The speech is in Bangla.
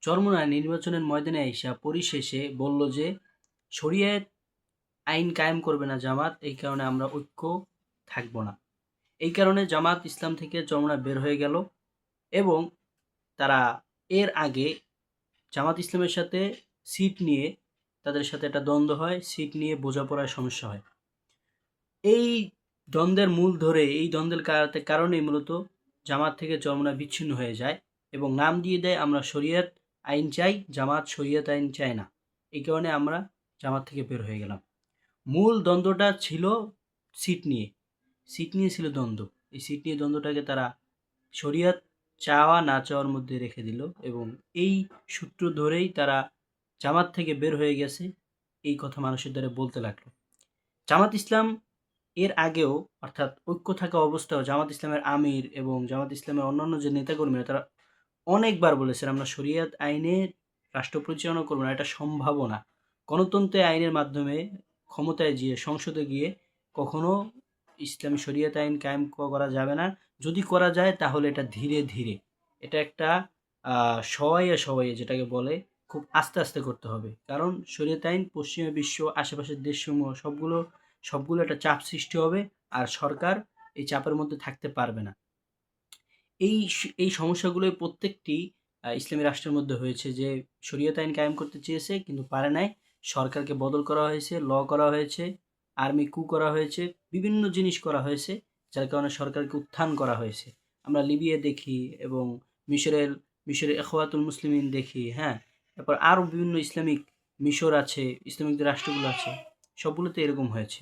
চরমোনাই নির্বাচনের ময়দানে আইসা পরিশেষে বলল যে, শরিয়াত আইন কায়েম করবে না জামাত, এই কারণে আমরা ঐক্য থাকব না। এই কারণে জামাত ইসলাম থেকে চরমোনা বের হয়ে গেল এবং তারা এর আগে জামাত ইসলামের সাথে সিট নিয়ে তাদের সাথে একটা দ্বন্দ্ব হয়, সিট নিয়ে বোঝাপড়ার সমস্যা হয়। এই দ্বন্দ্বের মূল ধরে, এই দ্বন্দ্বের কার- কারণেই মূলত জামাত থেকে চরমোনা বিচ্ছিন্ন হয়ে যায় এবং নাম দিয়ে দেয়, আমরা শরিয়ত আইন চাই, জামাত, শরিয়ত আইন চায় না। এই কারণে আমরা জামাত থেকে বের হয়ে গেলাম। মূল দ্বন্দ্বটা ছিল সিট নিয়ে। সিট নিয়ে ছিল দ্বন্দ্ব। এই সিট নিয়ে দ্বন্দ্বটাকে তারা শরিয়ত চাওয়া না চাওয়ার মধ্যে রেখে দিল এবং এই সূত্র ধরেই তারা জামাত থেকে বের হয়ে গেছে এই কথা মানুষের দ্বারা বলতে লাগল। জামাত ইসলাম এর আগেও, অর্থাৎ ঐক্য থাকা অবস্থাও জামাত ইসলামের আমির এবং জামাত ইসলামের অন্যান্য যে নেতাকর্মীরা, তারা অনেকবার বলেছেন, আমরা শরিয়াত আইনে রাষ্ট্র পরিচালনা করব না, এটা সম্ভাবনা। গণতন্ত্রের আইনের মাধ্যমে ক্ষমতায় গিয়ে, সংসদে গিয়ে কখনো ইসলামী শরিয়াত আইন কায়েম করা যাবে না। যদি করা যায়, তাহলে এটা ধীরে ধীরে। এটা একটা সবাইয়ে সবাইয়ে যেটাকে বলে, খুব আস্তে আস্তে করতে হবে। কারণ শরিয়াত আইন পশ্চিমা বিশ্ব, আশেপাশের দেশসমূহ, সবগুলো সবগুলো একটা চাপ সৃষ্টি হবে, আর সরকার এই চাপের মধ্যে থাকতে পারবে না। এই এই সমস্যাগুলোই প্রত্যেকটি ইসলামী রাষ্ট্রের মধ্যে হয়েছে যে, শরীয়ত আইন কায়েম করতে চেয়েছে কিন্তু পারে নাই। সরকারকে বদল করা হয়েছে, ল করা হয়েছে, আর্মি কু করা হয়েছে, বিভিন্ন জিনিস করা হয়েছে, যার কারণে সরকারকে উত্থান করা হয়েছে। আমরা লিবিয়া দেখি এবং মিশরের মিশরের এখওয়াতুল মুসলিমিন দেখি হ্যাঁ? তারপর আরও বিভিন্ন ইসলামিক মিশর আছে, ইসলামিক যে রাষ্ট্রগুলো আছে, সবগুলোতে এরকম হয়েছে।